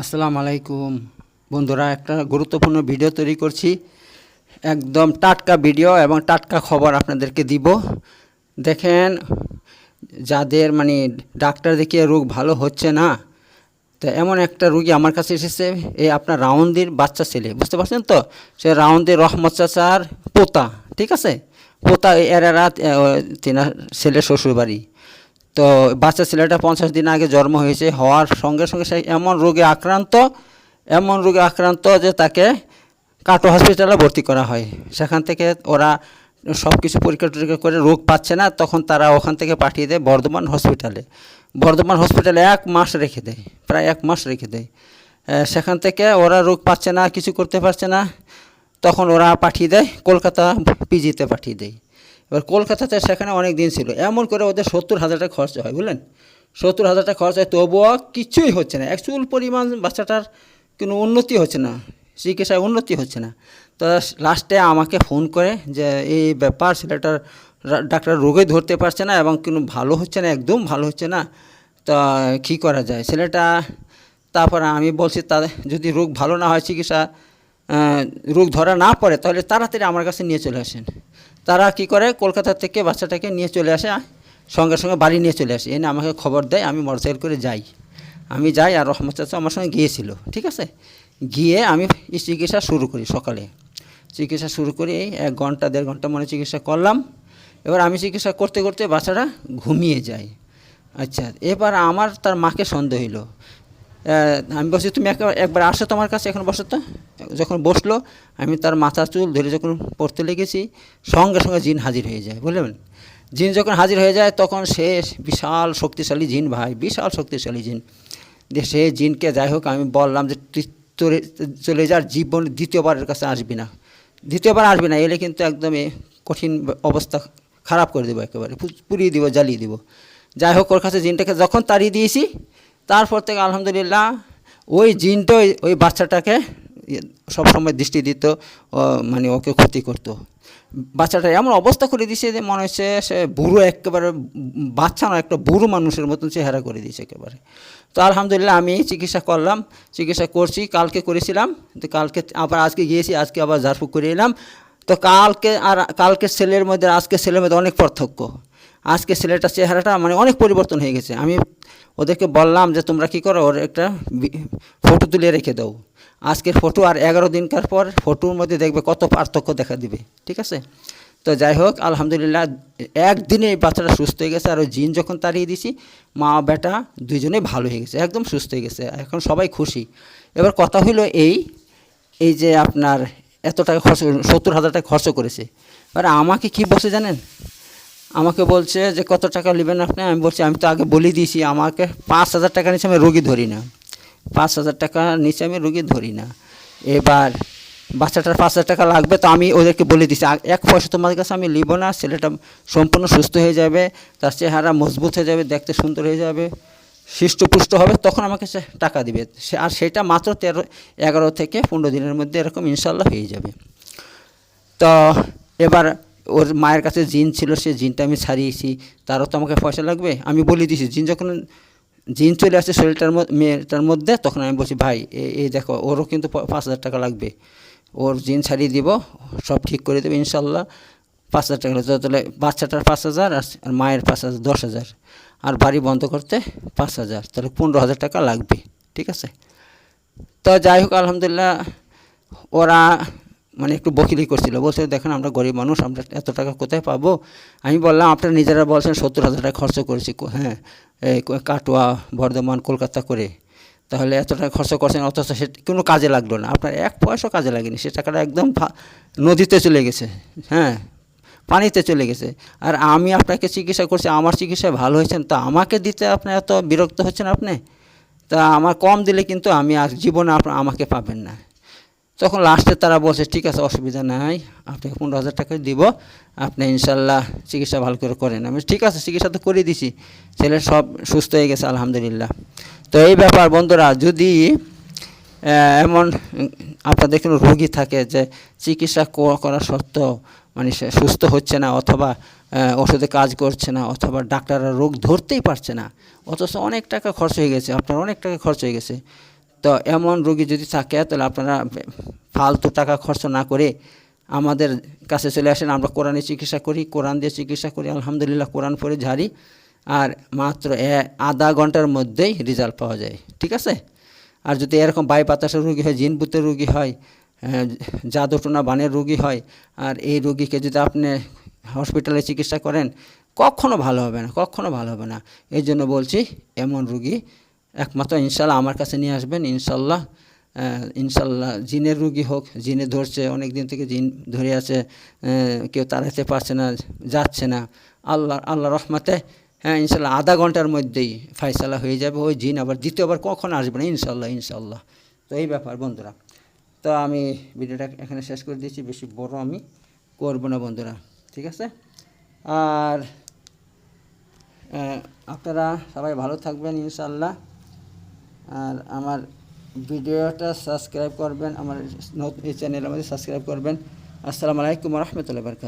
আসসালামু আলাইকুম। বন্ধুরা, একটা গুরুত্বপূর্ণ ভিডিও তৈরি করছি। একদম টাটকা ভিডিও এবং টাটকা খবর আপনাদেরকে দিব। দেখেন, যাদের মানে ডাক্তার দেখিয়ে রোগ ভালো হচ্ছে না, তো এমন একটা রুগী আমার কাছে এসেছে এই আপনার রাউন্দির বাচ্চা ছেলে, বুঝতে পারছেন তো? সে রাউন্দির রহমত চাচার পোতা, ঠিক আছে? পোতা, এরা রাত তিনার ছেলে শ্বশুর বাড়ি তো বাচ্চা ছেলেটা পঞ্চাশ দিন আগে জন্ম হয়েছে, হওয়ার সঙ্গে সঙ্গে সে এমন রোগে আক্রান্ত, এমন রোগে আক্রান্ত যে তাকে কাটো হসপিটালে ভর্তি করা হয়। সেখান থেকে ওরা সব কিছু পরীক্ষা টরীক্ষা করে রোগ পাচ্ছে না, তখন তারা ওখান থেকে পাঠিয়ে দেয় বর্ধমান হসপিটালে বর্ধমান হসপিটালে এক মাস রেখে দেয়, প্রায় এক মাস রেখে দেয়। সেখান থেকে ওরা রোগ পাচ্ছে না, কিছু করতে পারছে না, তখন ওরা পাঠিয়ে দেয়, কলকাতা পিজিতে পাঠিয়ে দেয়। এবার কলকাতাতে সেখানে অনেক দিন ছিল। এমন করে ওদের সত্তর হাজার টাকা খরচ হয়, বুঝলেন? সত্তর হাজার টাকা খরচ হয়, তবুও কিছুই হচ্ছে না। এক চুল পরিমাণ বাচ্চাটার কোনো উন্নতি হচ্ছে না চিকিৎসায় উন্নতি হচ্ছে না। তো লাস্টে আমাকে ফোন করে যে, এই ব্যাপার, ছেলেটার ডাক্তার রোগে ধরতে পারছে না এবং কোনো ভালো হচ্ছে না, একদম ভালো হচ্ছে না। তা কী করা যায়? ছেলেটা, তারপর আমি বলছি তাদের যদি রোগ ভালো না হয় চিকিৎসা রোগ ধরা না পড়ে, তাহলে তাড়াতাড়ি আমার কাছে নিয়ে চলে আসেন। তারা কি করে? কলকাতা থেকে বাচ্চাটাকে নিয়ে চলে আসে সঙ্গে সঙ্গে বাড়ি নিয়ে চলে আসে। এনে আমাকে খবর দেয়, আমি মোটরসাইকেল করে যাই। আমি যাই আর রহমত চাচা আমার সঙ্গে গিয়েছিল, ঠিক আছে? গিয়ে আমি চিকিৎসা শুরু করি সকালে। চিকিৎসা শুরু করি এই এক ঘণ্টা, দেড় ঘণ্টা মনে চিকিৎসা করলাম। এবার আমি চিকিৎসা করতে করতে বাচ্চাটা ঘুমিয়ে যায়। আচ্ছা এবার আমার তার মাকে সন্দেহ হইল। আমি বলছি, তুমি একবার আসো তোমার কাছে এখন বসো তো। যখন বসল, আমি তার মাথা চুল ধরে যখন পড়তে লেগেছি, সঙ্গে সঙ্গে জিন হাজির হয়ে যায়, বুঝলেন? জিন যখন হাজির হয়ে যায়, তখন সে বিশাল শক্তিশালী জিন, ভাই, বিশাল শক্তিশালী জিন। যে সে জিনকে যাই হোক, আমি বললাম যে, তুই চলে চলে যার জীবন দ্বিতীয়বারের কাছে আসবি না। দ্বিতীয়বার আসবি না, এলে কিন্তু একদম এ কঠিন অবস্থা খারাপ করে দেবো একেবারে পুড়িয়ে দিব, জ্বালিয়ে দিব। যাই হোক, ওর কাছে জিনটাকে যখন তাড়িয়ে দিয়েছি তারপর থেকে আলহামদুলিল্লাহ ওই জিনটা ওই- বাচ্চাটাকে সবসময় দৃষ্টি দিত মানে ওকে ক্ষতি করতো। বাচ্চাটা এমন অবস্থা করে দিয়েছে যে মনে হচ্ছে সে বুড়ো একেবারে বাচ্চা না একটা বুড়ো মানুষের মতন চেহারা করে দিয়েছে একেবারে। তো আলহামদুলিল্লাহ আমি চিকিৎসা করলাম, চিকিৎসা করছি, কালকে করেছিলাম তো কালকে আবার আজকে গিয়েছি, আজকে আবার ঝাড়ফুঁক করে এলাম। তো কালকে আর কালকে ছেলের মধ্যে আজকে ছেলের মধ্যে অনেক পার্থক্য। আজকে ছেলেটার চেহারাটা মানে অনেক পরিবর্তন হয়ে গেছে। আমি ওদেরকে বললাম যে, তোমরা কি করো? ওর একটা ফটো তুলে রেখে দাও। আজকের ফটো আর এগারো দিনকার পর ফটোর মধ্যে দেখবে কত পার্থক্য দেখা দিবে। ঠিক আছে? তো যাই হোক, আলহামদুলিল্লাহ, একদিনে এই বাচ্চাটা সুস্থ হয়ে গেছে। আর ওই জিন যখন তাড়িয়ে দিছি, মা, বেটা দুইজনেই ভালো হয়ে গেছে, একদম সুস্থ হয়ে গেছে। এখন সবাই খুশি। এবার কথা হলো এই এই যে আপনার এত টাকা খরচ, সত্তর হাজার টাকা খরচ করেছে। এবার আমাকে কি বলছে জানেন? আমাকে বলছে যে, কত টাকা নেবেন আপনি? আমি বলছি, আমি তো আগে বলে দিয়েছি, আমাকে পাঁচ হাজার টাকা নিচে আমি রোগী ধরি না। পাঁচ হাজার টাকা নিচে আমি রোগী ধরি না। এবার বাচ্চাটার পাঁচ হাজার টাকা লাগবে তো আমি ওদেরকে বলে আ- এক পয়সা তোমাদের কাছে আমি নিব না, ছেলেটা সম্পূর্ণ সুস্থ হয়ে যাবে, তার চেহারা মজবুত হয়ে যাবে, দেখতে সুন্দর হয়ে যাবে। হৃষ্টপুষ্ট হবে, তখন আমাকে সে টাকা দিবে। সে, আর সেটা মাত্র তেরো, এগারো থেকে পনেরো দিনের মধ্যে এরকম ইনশাল্লাহ হয়ে যাবে। তো এবার ওর মায়ের কাছে জিন ছিল, সে জিনটা আমি ছাড়িয়েছি। তারও তো আমাকে পয়সা লাগবে। আমি বলে দিয়েছি, জিন যখন, জিন চলে আসছে শরীরটার মেয়েটার মধ্যে, তখন আমি বলছি, ভাই এই দেখো, ওরও কিন্তু পাঁচ হাজার টাকা লাগবে। ওর জিন ছাড়িয়ে দিব, সব ঠিক করে দেবে ইনশাল্লাহ। পাঁচ হাজার টাকা লাগবে। তাহলে বাচ্চাটার পাঁচ হাজার আর মায়ের পাঁচ হাজার, দশ হাজার। আর বাড়ি বন্ধ করতে পাঁচ হাজার। তাহলে পনেরো হাজার টাকা লাগবে। ঠিক আছে? তো যাই হোক, আলহামদুলিল্লাহ, ওরা মানে একটু বকিলি করছিল। বলছে, দেখেন, আমরা গরিব মানুষ, আমরা এত টাকা কোথায় পাবো? আমি বললাম, আপনারা নিজেরা বলছেন সত্তর হাজার টাকা খরচ করেছি হ্যাঁ কাটোয়া, বর্ধমান, কলকাতা করে। তাহলে এত টাকা খরচ করছেন, অথচ সে কোনো কাজে লাগল না। আপনার এক পয়সা কাজে লাগেনি, সে টাকাটা একদম নদীতে চলে গেছে হ্যাঁ পানিতে চলে গেছে। আর আমি আপনাকে চিকিৎসা করছি, আমার চিকিৎসা ভালো হয়েছেন, তা আমাকে দিতে আপনি এত বিরক্ত হচ্ছেন আপনি? তা আমার কম দিলে কিন্তু আমি আর জীবনে আপনার আমাকে পাবেন না। তখন লাস্টে তারা বলছে, ঠিক আছে, অসুবিধা নাই, আপনাকে পনেরো হাজার টাকা দিব, আপনি ইনশাল্লাহ চিকিৎসা ভালো করে করেন। আমি ঠিক আছে, চিকিৎসা তো করে দিছি, ছেলে সব সুস্থ হয়ে গেছে, আলহামদুলিল্লাহ। তো এই ব্যাপার বন্ধুরা, যদি এমন, আপনাদের কোনো রোগী থাকে যে চিকিৎসা করা সত্ত্বেও মানে সে সুস্থ হচ্ছে না অথবা ওষুধে কাজ করছে না অথবা ডাক্তাররা রোগ ধরতেই পারছে না, অথচ অনেক টাকা খরচ হয়ে গেছে, আপনার অনেক টাকা খরচ হয়ে গেছে। তো এমন রোগী যদি থাকে, তাহলে আপনারা ফালতু টাকা খরচ না করে আমাদের কাছে চলে আসেন। আমরা কোরআনে চিকিৎসা করি, কোরআন দিয়ে চিকিৎসা করি, আলহামদুলিল্লাহ কোরআন পড়ে ঝাড়ি। আর মাত্র আধা ঘণ্টার মধ্যেই রেজাল্ট পাওয়া যায়, ঠিক আছে? আর যদি এরকম বাই বাতাসের রুগী হয় জিনপুতের রুগী হয় জাদুটোনা বানের রুগী হয়, আর এই রুগীকে যদি আপনি হসপিটালে চিকিৎসা করেন, কখনো ভালো হবে না, কখনো ভালো হবে না। এই জন্য বলছি, এমন রুগী একমাত্র ইনশাল্লাহ আমার কাছে নিয়ে আসবেন। ইনশাল্লাহ ইনশাল্লাহ জিনের রুগী হোক, জিনে ধরছে অনেক দিন থেকে জিন ধরে আছে কেউ তাড়াতে পারছে না, যাচ্ছে না। আল্লাহ আল্লাহ রহমতে হ্যাঁ ইনশাল্লাহ আধা ঘণ্টার মধ্যেই ফাইসালা হয়ে যাবে, ওই জিন আবার দ্বিতীয়বার কখন আসবে না? ইনশাল্লাহ ইনশাল্লাহ। তো এই ব্যাপার বন্ধুরা। তো আমি ভিডিওটা এখানে শেষ করে দিয়েছি, বেশি বড় আমি করব না বন্ধুরা, ঠিক আছে? আর আপনারা সবাই ভালো থাকবেন ইনশাল্লাহ। আর আমার ভিডিওটা সাবস্ক্রাইব করবেন, আমার এই চ্যানেল আমাদের সাবস্ক্রাইব করবেন। আসসালামু আলাইকুম রহমতুল্লাহ বরকাত